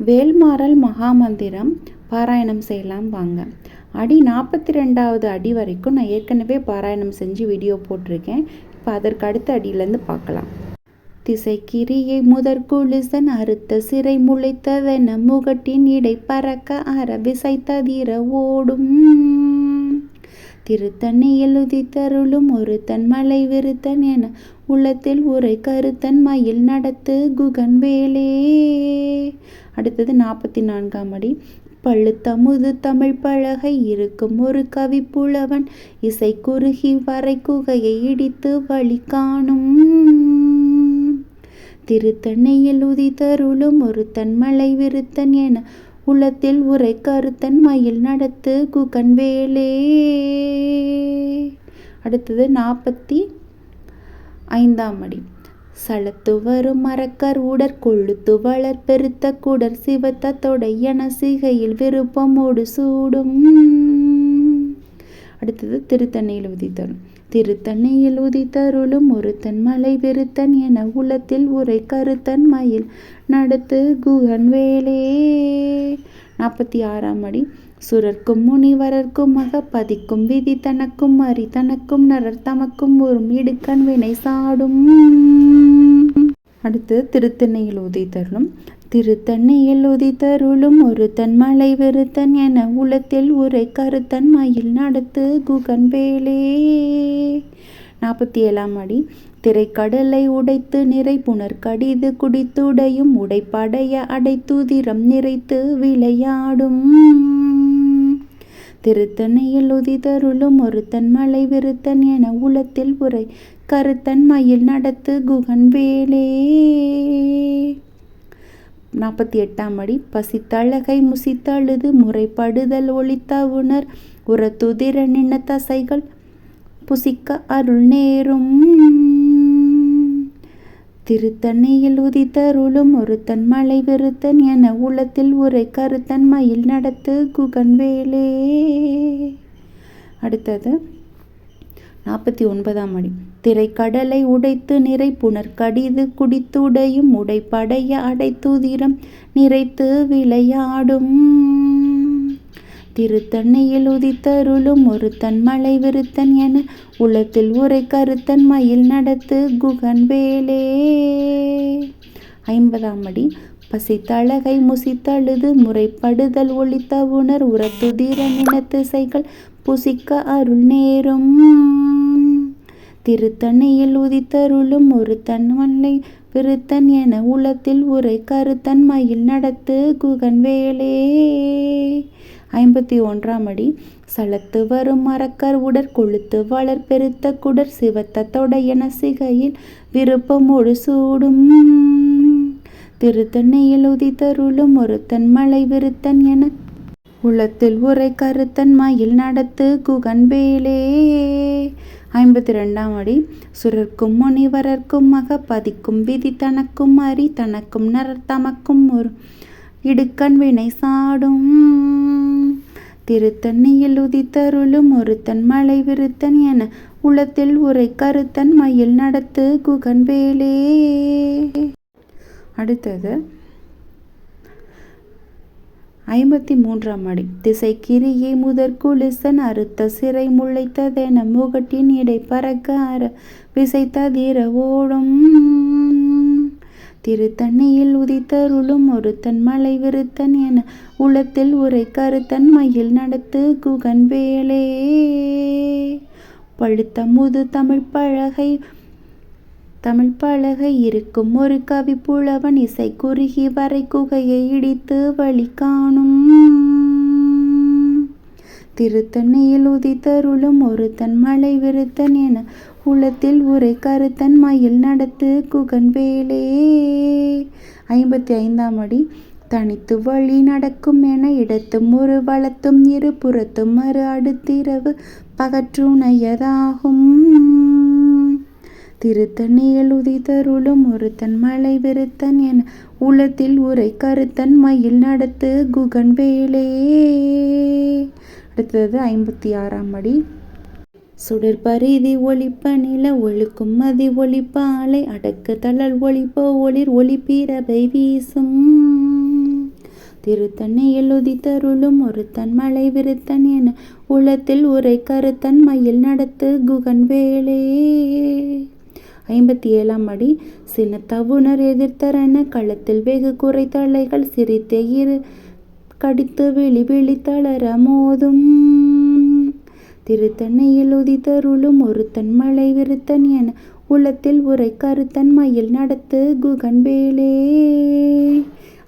வேல்மாறல் மகாமந்திரம் பாராயணம் செய்யலாம் வாங்க. அடி நாற்பத்தி ரெண்டாவது அடி வரைக்கும் நான் ஏற்கனவே பாராயணம் செஞ்சு வீடியோ போட்டிருக்கேன். இப்போ அதற்கு அடுத்த அடியிலேருந்து பார்க்கலாம். திசைக்கிரியை முதற்குளிசன் அறுத்த சிறை முளைத்ததென முகட்டின் இடை பறக்க அற விசைத்ததிர ஓடும். திருத்தன்னை எழுதி தருளும் ஒரு தன் மலை விருத்தன் என உள்ளத்தில் உரை கருத்தன் மயில் நடத்து குகன் வேலே. அடுத்தது நாற்பத்தி நான்காம் அடி. பழுத்தமுது தமிழ் பழகை இருக்கும் ஒரு கவி புலவன் இசை குறுகி வரை குகையை இடித்து வழி காணும். திருத்தண்ணையில் உதித்தருளும் ஒரு தன்மலை விருத்தன் என உள்ளத்தில் உரை கருத்தன் மயில் நடத்து குகன் வேலே அடுத்தது நாற்பத்தி ஐந்தாம் அடி. சலத்து வரும் மரக்கர் உடற் கொழுத்து வளர் பெருத்த குடர் சிவத்த தொடையன சிகையில் விருப்பமோடு சூடும். அடுத்தது திருத்தண்ணையில் உதித்தரும் திருத்தண்ணையில் உதித்தருளும் ஒருத்தன் மலை விருத்தன் என உள்ளத்தில் உரை கருத்தன் மயில் நடத்து குகன் வேலே. நாற்பத்தி ஆறாம் அடி. சுரர்க்கும் முனிவரர்க்கும் மக பதிக்கும் விதி தனக்கும் அரி தனக்கும் நரர் தமக்கும் ஒரு இடுக்கண் வினை சாடும். அடுத்து திருத்தண்ணையில் உதித்தருளும் திருத்தன்னையில் உதித்தருளும் ஒரு தன் மலை வெறுத்தன் என உளத்தில் உரை கருத்தன் மயில் நடத்து குகன் வேலே நாற்பத்தி ஏழாம் அடி. திரைக்கடலை உடைத்து நிறை புனர் கடிது குடித்துடையும் உடைப்படைய அடைத்துதிரம் நிறைத்து விளையாடும். திருத்தனையில் உதிதருளும் ஒருத்தன் மலை விருத்தன் என உலத்தில் உரை கருத்தன் மயில் நடத்து குகன் வேலே நாற்பத்தி எட்டாம் அடி. பசித்தழகை முசித்தழுது முறைப்படுதல் ஒழித்த உணர் உரத்துதிர நின்ன தசைகள் புசிக்க அருள் நேரும். திருத்தண்ணியில் உதித்தருளும் ஒருத்தன் மலை வெறுத்தன் என உள்ளத்தில் உரை கருத்தன் மயில் நடத்து குகன் வேலே அடுத்தது நாற்பத்தி ஒன்பதாம் அடி. திரைக்கடலை உடைத்து நிறை புனர் கடிது குடித்துடையும் உடைப்படைய அடைத்துதிரம் நிறைத்து விளையாடும். திருத்தன்னையில் உதித்தருளும் ஒரு தன் மலை விருத்தன் என உள்ளத்தில் உரை கருத்தன் மயில் நடத்து குகன் வேலே ஐம்பதாம் அடி. பசித்தழகை முசித்தழுது முறைப்படுதல் ஒளித்த உணர் உரத்துதிர நினத்திசைகள் புசிக்க அருள் நேரும் திருத்தணியில் உதித்தருளும் ஒரு தன்மல்லை விருத்தன் என உளத்தில் உரை கருத்தன் மயில் நடத்து குகன் வேலே. ஐம்பத்தி ஒன்றாம் அடி. சலத்து வரும் மரக்கர் உடற் கொழுத்து வளர் பெருத்த குடர் சிவத்த தொடையன சிகையில் விருப்பமொடு சூடும். திருத்தண்ணியில் உதித்தருளும் ஒருத்தன் மலை விருத்தன் என உள்ளத்தில் உரை கருத்தன் மயில் நடத்து குகன்பேலே. ஐம்பத்தி ரெண்டாம் அடி. சுரர்க்கும் முனிவரர்க்கும் மக பதிக்கும் விதி தனக்கும் அரி தனக்கும் நரர் தமக்கும் ஒரு இடுக்கண் வினை சாடும். திருத்தண்ணியில் உதித்தருளும் ஒருத்தன் மலை விருத்தன் என உளத்தில் உரை கருத்தன் மயில் நடத்து குகன் வேலே அடுத்தது ஐம்பத்தி மூன்றாம் அடி. திசை கிரியை முதற் குளிசன் அறுத்த சிறை முளைத்ததென முகட்டின் இடை பறக்க அற விசைத்ததிர ஓடும். திருத்தண்ணியில் உதித்தருளும் ஒருத்தன் மலை விருத்தன் என உளத்தில் உரை கருத்தன் மயில் நடத்து குகன் வேலே. பழுத்த முது தமிழ் பழகை தமிழ் பழகை இருக்கும் ஒரு கவி புலவன் இசை குறுகி வரை குகையை இடித்து வழி காணும். திருத்தண்ணியில் உதித்தருளும் ஒரு தன் மலை விருத்தன் என குளத்தில் உரை கருத்தன் மயில் நடத்து குகன் வேலே. ஐம்பத்தி ஐந்தாம் அடி தனித்து வழி நடக்கும் என இடத்தும் ஒரு வளத்தும் இரு புறத்தும் மறு அடுத்திரவு பகற்றுணையதாகும். திருத்தண்ணியில் உதித்தருளும் ஒருத்தன் மலை விருத்தன் என உலத்தில் உரை கருத்தன் மயில் நடத்து குகன் வேலே. அடுத்தது ஐம்பத்தி ஆறாம் அடி சுடர் பரிதி ஒளிப்ப நில ஒழுக்கும் மதி ஒளிப்ப அலை அடக்கு தளல் ஒளிப்ப ஒளிர் ஒளி பீரவை வீசும். திருத்தண்ணியில் உதித்தருளும் ஒருத்தன் மலை விருத்தன் என உளத்தில் உரை கருத்தன் மயில் நடத்து குகன் வேலே. ஐம்பத்தி ஏழாம் அடி. சில தவுணர் எதிர்த்தரன களத்தில் வெகு குறை தலைகள் சிரித்தே இரு. கடித்து விழி வெளி தளர மோதும். திருத்தன்னையில் உதித்தருளும் ஒருத்தன் மலை விருத்தன் என உளத்தில் உரை கருத்தன் மயில் நடத்து குகன் வேலே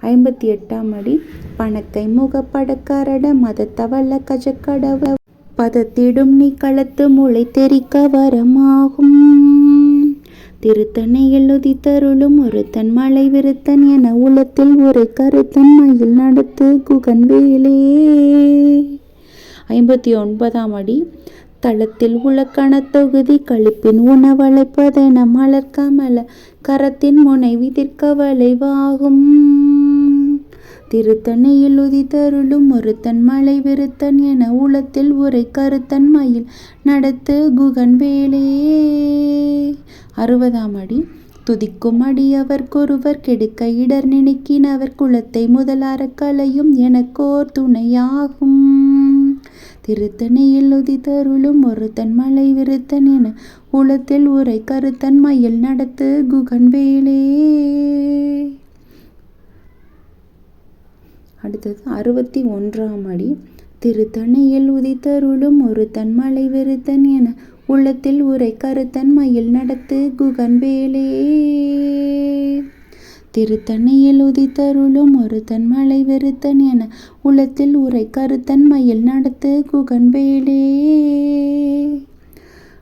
ஐம்பத்தி எட்டாம் அடி பணத்தை முகப்படக்கரட மதத்தவல்ல கஜக்கடவ. பதத்திடும் நீ களத்து முளை தெரிக்க வரமாகும். திருத்தணையில் தருளும் ஒருத்தன் மலை விருத்தன் என உலத்தில் ஒரு கருத்தன் மயில் நடத்து குகன் வேலே ஐம்பத்தி ஒன்பதாம் அடி. தளத்தில் உலக்கண தொகுதி கழிப்பின் உணவழைப்பதென மலர் கரத்தின் முனை விதிர்க்க வளைவாகும். திருத்தணையில் உதித்தருளும் ஒருத்தன் மலை விருத்தன் என உளத்தில் உரை கருத்தன் மயில் நடத்து குகன் வேலே. அறுபதாம் அடி. துதிக்கும் அடியவர்க்கொருவர் கெடுக்க இடர் நினைக்கினவர் குலத்தை முதலார கலையும் எனக்கோர் துணையாகும். திருத்தணியில் உதித்தருளும் ஒருத்தன் மலை விருத்தன் என உளத்தில் உரை கருத்தன் மயில் நடத்து குகன் வேலே. அடுத்தது அறுபத்தி ஒன்றாம் அடி. திருத்தணையில் உதித்தருளும் ஒரு தன்மலை வெறுத்தன் என உள்ளத்தில் உரை கருத்தன் மயில் நடத்து குகன் திருத்தணையில் உதித்தருளும் ஒரு தன்மலை வெறுத்தன் என உள்ளத்தில் உரை கருத்தன் மயில் நடத்து குகன் வேலே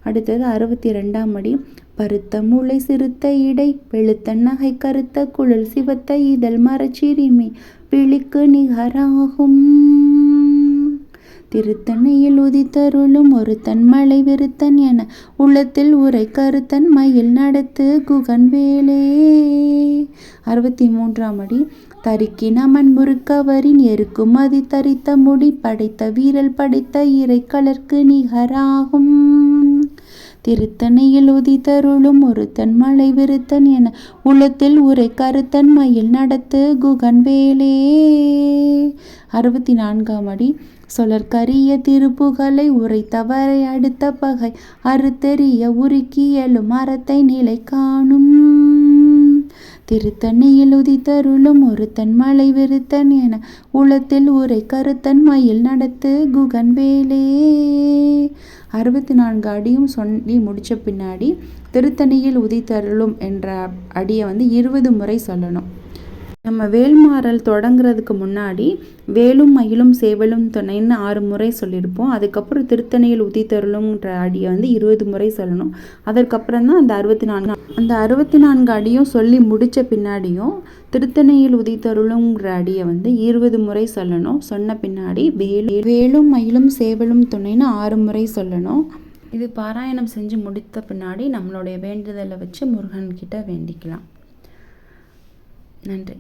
அடுத்தது அறுபத்தி ரெண்டாம் அடி. பருத்த மூளை சிறுத்த இடை வெளுத்த நகை கருத்த குழல் சிவத்த இதழ் மரச்சிறுமி பிழிக்கு நிகராகும். திருத்தணியில் உதித்தருளும் ஒருத்தன் மலை விருத்தன் என உள்ளத்தில் உரை கருத்தன் மயில் நடத்து குகன் வேலே அறுபத்தி மூன்றாம் அடி தரிக்கினமன் முறுக்கவரின் எருக்கும் அதி தரித்த முடி படைத்த வீரல் படைத்த இறை கலர்க்கு நிகராகும். திருத்தணியில் உதித்தருளும் ஒருத்தன் மலை விருத்தன் என உள்ளத்தில் உரை கருத்தன் மயில் நடத்து குகன் வேலே அறுபத்தி நான்காம் அடி. சொலற்கரிய திருப்புகளை உரைத்தவரை அடுத்த பகை. அறுத்தெறிய உருக்கியலும் மரத்தை நிலை காணும். திருத்தணியில் உதித்தருளும் ஒருத்தன் மலை விருத்தன் என உளத்தில் உரை கருத்தன் மயில் நடத்து குகன் வேலே. அறுபத்தி நான்கு அடியும் சொல்லி முடித்த பின்னாடி திருத்தணியில் உதித்தருளும் என்ற அடியை வந்து இருபது முறை சொல்லணும். நம்ம வேல்மாறல் தொடங்குறதுக்கு முன்னாடி வேலும் மயிலும் சேவலும் துணைன்னு ஆறு முறை சொல்லியிருப்போம். அதுக்கப்புறம் திருத்தணியில் உதித்தருளும்ன்ற அடியை வந்து இருபது முறை சொல்லணும். அதற்கப்புறம் தான் அந்த அறுபத்தி நான்கு அந்த அறுபத்தி நான்கு அடியும் சொல்லி முடித்த பின்னாடியும் திருத்தணியில் உதித்தருளுங்கிற அடியை வந்து இருபது முறை சொல்லணும். சொன்ன பின்னாடி வேலு வேலும் மயிலும் சேவலும் துணைன்னு ஆறு முறை சொல்லணும். இது பாராயணம் செஞ்சு முடித்த பின்னாடி நம்மளுடைய வேண்டுதலை வச்சு முருகன்கிட்ட வேண்டிக்கலாம். நன்றி.